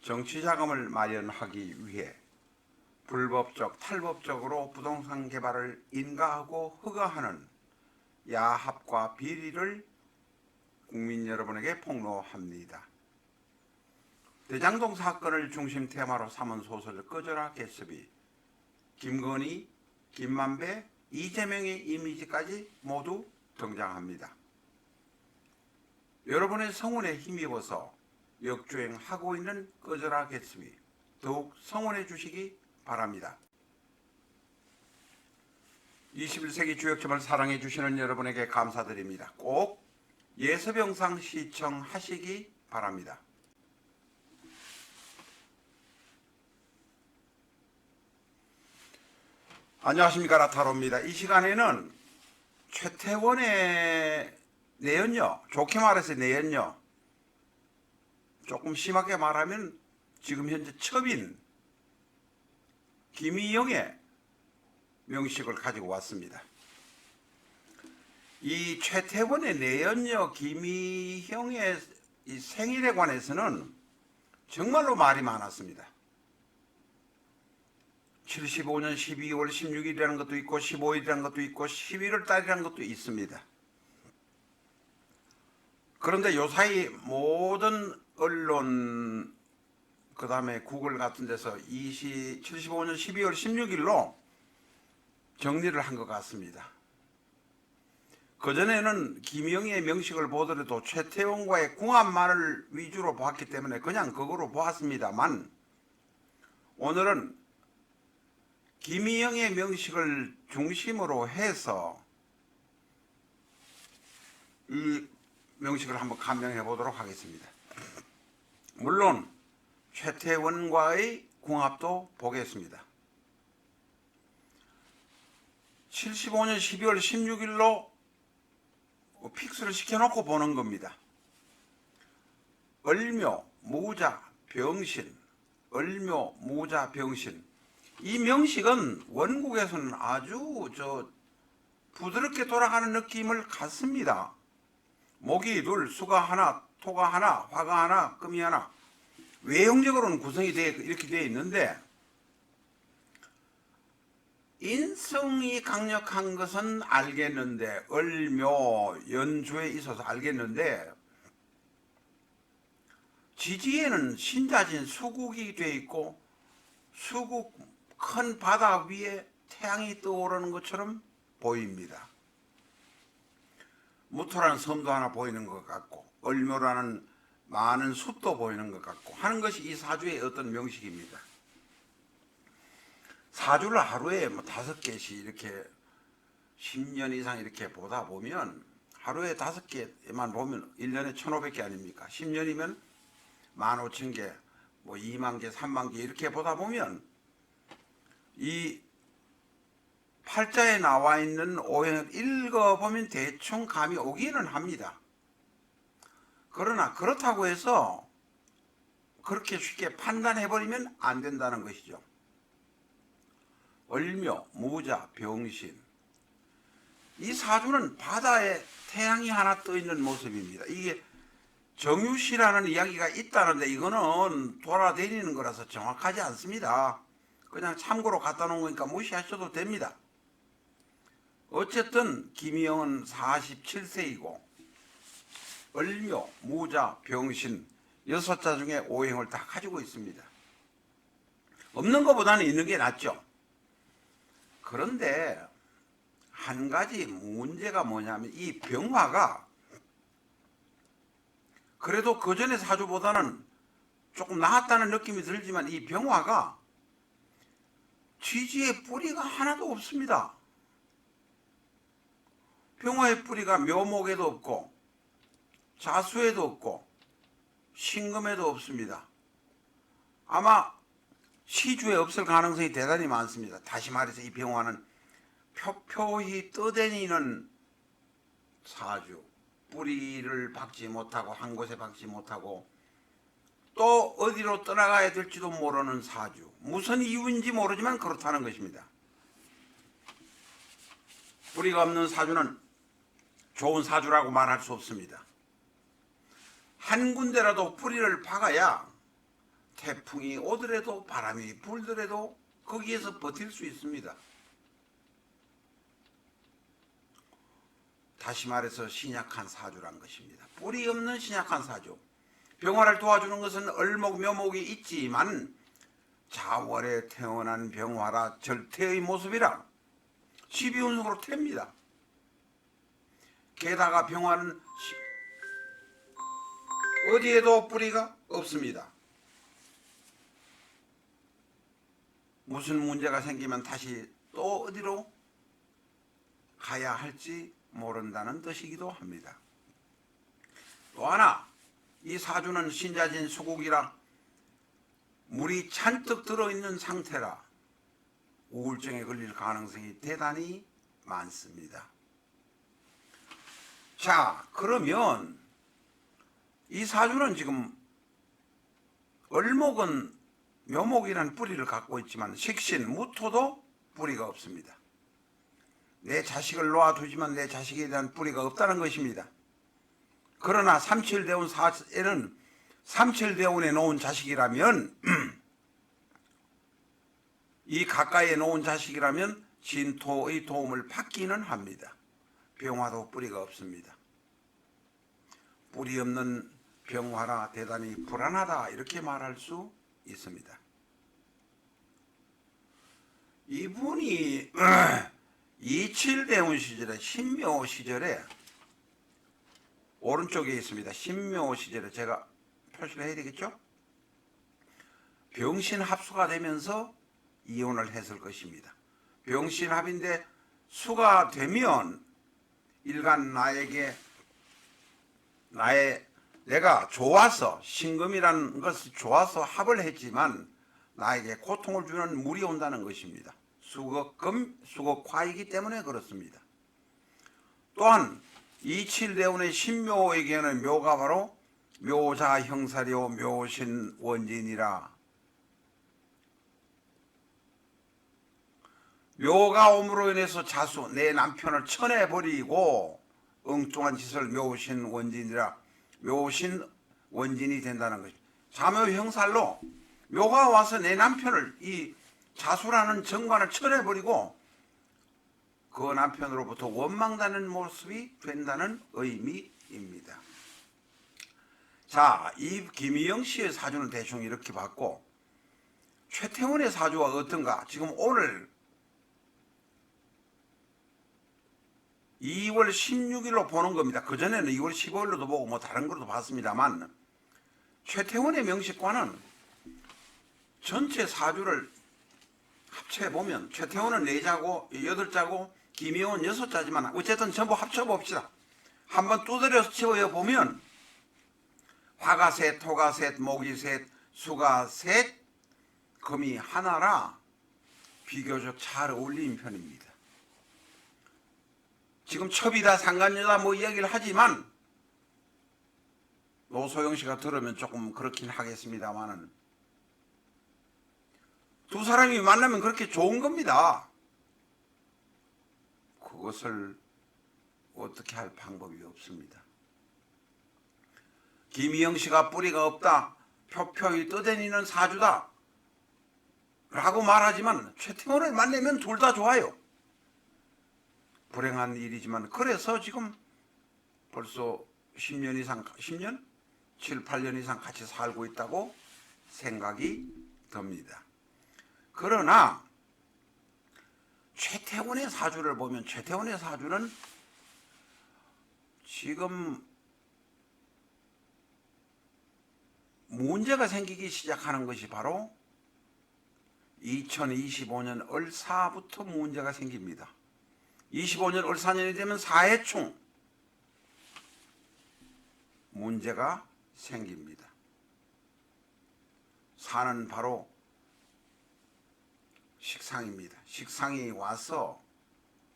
정치 자금을 마련하기 위해 불법적 탈법적으로 부동산 개발을 인가하고 허가하는 야합과 비리를 국민 여러분에게 폭로합니다. 대장동 사건을 중심 테마로 삼은 소설 꺼져라 개습이 김건희, 김만배, 이재명의 이미지까지 모두 등장합니다. 여러분의 성원에 힘입어서 역주행하고 있는 꺼져라 개습이 더욱 성원해 주시기 바랍니다. 21세기 주역점을 사랑해 주시는 여러분에게 감사드립니다. 꼭 예서병상 시청하시기 바랍니다. 안녕하십니까 라타로입니다. 이 시간에는 최태원의 내연녀, 좋게 말해서 내연녀, 조금 심하게 말하면 지금 현재 첩인 김희영의 명식을 가지고 왔습니다. 이 최태원의 내연녀 김희영의 이 생일에 관해서는 정말로 말이 많았습니다. 75년 12월 16일이라는 것도 있고 15일이라는 것도 있고 11월 달이라는 것도 있습니다. 그런데 요 사이 모든 언론 그다음에 구글 같은 데서 20, 75년 12월 16일로 정리를 한 것 같습니다. 그전에는 김영희의 명식을 보더라도 최태원과의 궁합만을 위주로 보았기 때문에 그냥 그거로 보았습니다만 오늘은 김희영의 명식을 중심으로 해서 이 명식을 한번 감명해 보도록 하겠습니다. 물론 최태원과의 궁합도 보겠습니다. 75년 12월 16일로 픽스를 시켜놓고 보는 겁니다. 얼묘, 모자, 병신, 얼묘, 모자, 병신. 이 명식은 원국에서는 아주 저 부드럽게 돌아가는 느낌을 갖습니다. 목이 둘, 수가 하나, 토가 하나, 화가 하나, 금이 하나. 외형적으로는 구성이 돼 이렇게 되어 있는데 인성이 강력한 것은 알겠는데 얼묘 연주에 있어서 알겠는데 지지에는 신자진 수국이 돼 있고 수국 큰 바다 위에 태양이 떠오르는 것처럼 보입니다. 무토라는 섬도 하나 보이는 것 같고 얼묘라는 많은 숲도 보이는 것 같고 하는 것이 이 사주의 어떤 명식입니다. 사주를 하루에 뭐 다섯 개씩 이렇게 10년 이상 이렇게 보다 보면 하루에 다섯 개만 보면 1년에 1,500개 아닙니까? 10년이면 15,000개, 뭐 2만 개, 3만 개 이렇게 보다 보면 이 팔자에 나와 있는 오행을 읽어보면 대충 감이 오기는 합니다. 그러나 그렇다고 해서 그렇게 쉽게 판단해버리면 안 된다는 것이죠. 얼묘, 모자, 병신. 이 사주는 바다에 태양이 하나 떠 있는 모습입니다. 이게 정유시라는 이야기가 있다는데 이거는 돌아다니는 거라서 정확하지 않습니다. 그냥 참고로 갖다 놓은 거니까 무시하셔도 됩니다. 어쨌든 김희영은 47세이고 얼묘, 모자, 병신 여섯 자 중에 오행을 다 가지고 있습니다. 없는 것보다는 있는 게 낫죠. 그런데 한 가지 문제가 뭐냐면 이 병화가 그래도 그 전에 사주보다는 조금 나았다는 느낌이 들지만 이 병화가 쥐지의 뿌리가 하나도 없습니다. 병화의 뿌리가 묘목에도 없고 자수에도 없고 신금에도 없습니다. 아마 시주에 없을 가능성이 대단히 많습니다. 다시 말해서 이 병화는 표표히 떠다니는 사주, 뿌리를 박지 못하고 한 곳에 박지 못하고 또 어디로 떠나가야 될지도 모르는 사주. 무슨 이유인지 모르지만 그렇다는 것입니다. 뿌리가 없는 사주는 좋은 사주라고 말할 수 없습니다. 한 군데라도 뿌리를 박아야 태풍이 오더라도 바람이 불더라도 거기에서 버틸 수 있습니다. 다시 말해서 신약한 사주란 것입니다. 뿌리 없는 신약한 사주. 병화를 도와주는 것은 얼목 묘목이 있지만 자월에 태어난 병화라 절태의 모습이라 12운석으로 탭니다. 게다가 병화는 시- 어디에도 뿌리가 없습니다. 무슨 문제가 생기면 다시 또 어디로 가야 할지 모른다는 뜻이기도 합니다. 또 하나 이 사주는 신자진 수국이라 물이 잔뜩 들어있는 상태라 우울증에 걸릴 가능성이 대단히 많습니다. 자 그러면 이 사주는 지금 얼목은 묘목이라는 뿌리를 갖고 있지만 식신, 무토도 뿌리가 없습니다. 내 자식을 놓아두지만 내 자식에 대한 뿌리가 없다는 것입니다. 그러나 삼칠대운 사에는 삼칠대운에 놓은 자식이라면 이 가까이에 놓은 자식이라면 진토의 도움을 받기는 합니다. 병화도 뿌리가 없습니다. 뿌리 없는 병화라 대단히 불안하다 이렇게 말할 수 있습니다. 이분이 이칠대운 시절에 신묘 시절에 오른쪽에 있습니다. 신묘 시절에 제가 표시를 해야 되겠죠? 병신 합수가 되면서 이혼을 했을 것입니다. 병신 합인데 수가 되면 일간 나에게 나의 내가 좋아서 신금이라는 것이 좋아서 합을 했지만 나에게 고통을 주는 물이 온다는 것입니다. 수거금, 수거과이기 때문에 그렇습니다. 또한 이칠대운의 신묘에게는 묘가 바로 묘자 형사료 묘신 원진이라 묘가 옴으로 인해서 자수 내 남편을 쳐내버리고 엉뚱한 짓을 묘신 원진이라 묘신 원진이 된다는 것이 자묘 형살로 묘가 와서 내 남편을 이 자수라는 정관을 쳐내버리고 그 남편으로부터 원망다는 모습이 된다는 의미입니다. 자, 이 김희영 씨의 사주는 대충 이렇게 봤고 최태원의 사주가 어떤가? 지금 오늘 2월 16일로 보는 겁니다. 그전에는 2월 15일로도 보고 뭐 다른 걸로도 봤습니다만 최태원의 명식과는 전체 사주를 합쳐 보면 최태원은 네 자고 여덟 자고 김희원은 여섯 자지만 어쨌든 전부 합쳐 봅시다. 한번 두드려서 치워 보면 화가 셋, 토가 셋, 목이 셋, 수가 셋, 금이 하나라 비교적 잘 어울리는 편입니다. 지금 첩이다 상간녀다 뭐 이야기를 하지만 노소영 씨가 들으면 조금 그렇긴 하겠습니다만은 두 사람이 만나면 그렇게 좋은 겁니다. 그것을 어떻게 할 방법이 없습니다. 김희영 씨가 뿌리가 없다. 표표히 떠다니는 사주다. 라고 말하지만 최태원을 만나면 둘 다 좋아요. 불행한 일이지만 그래서 지금 벌써 10년 이상 10년 7, 8년 이상 같이 살고 있다고 생각이 듭니다. 그러나 최태원의 사주를 보면 최태원의 사주는 지금 문제가 생기기 시작하는 것이 바로 2025년 을사부터 문제가 생깁니다. 25년 을사년이 되면 사해충 문제가 생깁니다. 사는 바로 식상입니다. 식상이 와서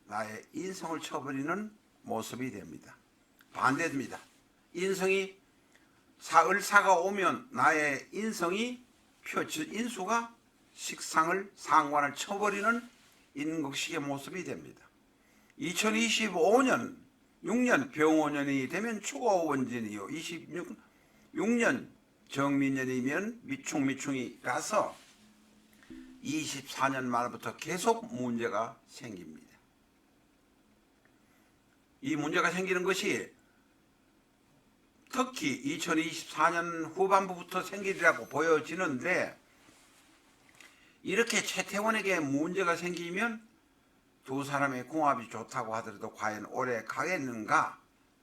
나의 인성을 쳐버리는 모습이 됩니다. 반대입니다. 인성이 사을사가 오면 나의 인성이 표치 인수가 식상을 상관을 쳐버리는 인극식의 모습이 됩니다. 2025년 6년 병원년이 되면 추가 원진이요. 26 6년 정민년이면 미충미충이라서 24년 말부터 계속 문제가 생깁니다. 이 문제가 생기는 것이 특히 2024년 후반부부터 생기리라고 보여지는데 이렇게 최태원에게 문제가 생기면 두 사람의 궁합이 좋다고 하더라도 과연 오래 가겠는가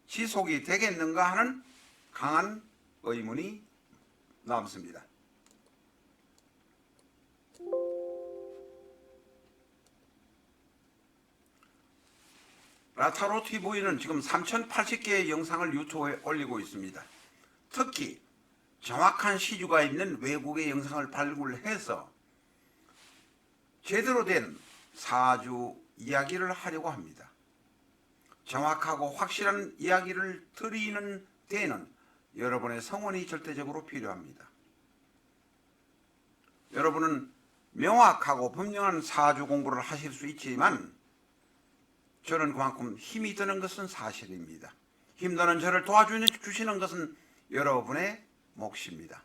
지속이 되겠는가 하는 강한 의문이 남습니다. 라타로 TV는 지금 3,080개의 영상을 유튜브에 올리고 있습니다. 특히 정확한 시주가 있는 외국의 영상을 발굴해서 제대로 된 사주 이야기를 하려고 합니다. 정확하고 확실한 이야기를 드리는 데에는 여러분의 성원이 절대적으로 필요합니다. 여러분은 명확하고 분명한 사주 공부를 하실 수 있지만 저는 그만큼 힘이 드는 것은 사실입니다. 힘드는 저를 도와주시는 것은 여러분의 몫입니다.